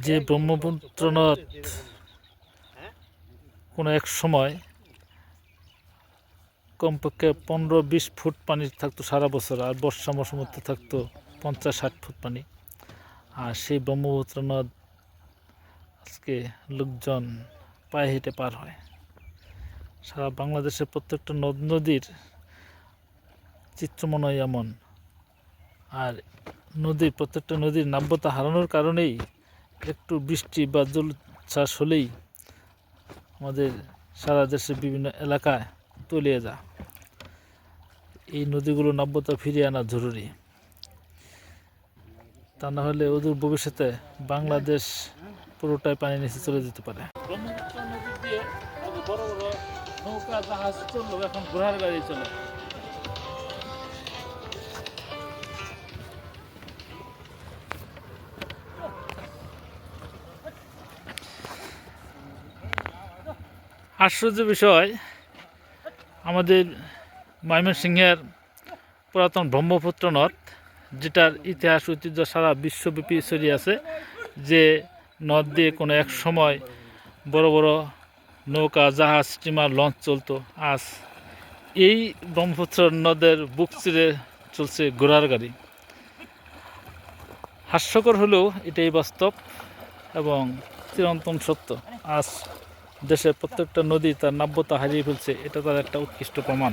যে ব্রহ্মপুত্র নদ কোনো এক সময় কমপক্ষে পনেরো, বিশ ফুট পানি থাকতো সারা বছর, আর বর্ষা মৌসুমতে থাকতো পঞ্চাশ, ষাট ফুট পানি। আর সেই ব্রহ্মপুত্র নদ আজকে লোকজন পায়ে হেঁটে পার হয়। সারা বাংলাদেশের প্রত্যেকটা নদ নদীর চিত্র মনে হয় এমন। আর নদীর, প্রত্যেকটা নদীর নাব্যতা হারানোর কারণেই একটু বৃষ্টি বা জল চাষ হলেই আমাদের সারা দেশের বিভিন্ন এলাকায় তলিয়ে যায়। এই নদীগুলো নাব্যতা ফিরিয়ে আনা জরুরি। তা না হলে ওদের ভবিষ্যতে বাংলাদেশ পুরোটাই পানি নিচে চলে যেতে পারে। নৌকা, জাহাজ চলল, এখন ঘোড়ার গাড়ি চলে। আশ্চর্য বিষয়, আমাদের ময়মনসিংহের পুরাতন ব্রহ্মপুত্র নদ, যেটার ইতিহাস, ঐতিহ্য সারা বিশ্বব্যাপী ছড়িয়ে আছে, যে নদ দিয়ে কোনো এক সময় বড় বড় নৌকা, জাহাজ স্টিমার লঞ্চ চলতো। আজ এই ব্রহ্মপুত্র নদের বুক চিরে চলছে ঘোড়ার গাড়ি। হাস্যকর হলেও এটাই বাস্তব এবং চিরন্তন সত্য। আজ দেশের প্রত্যেকটা নদী তার নাব্যতা হারিয়ে ফেলছে এটা তার একটা উৎকৃষ্ট প্রমাণ।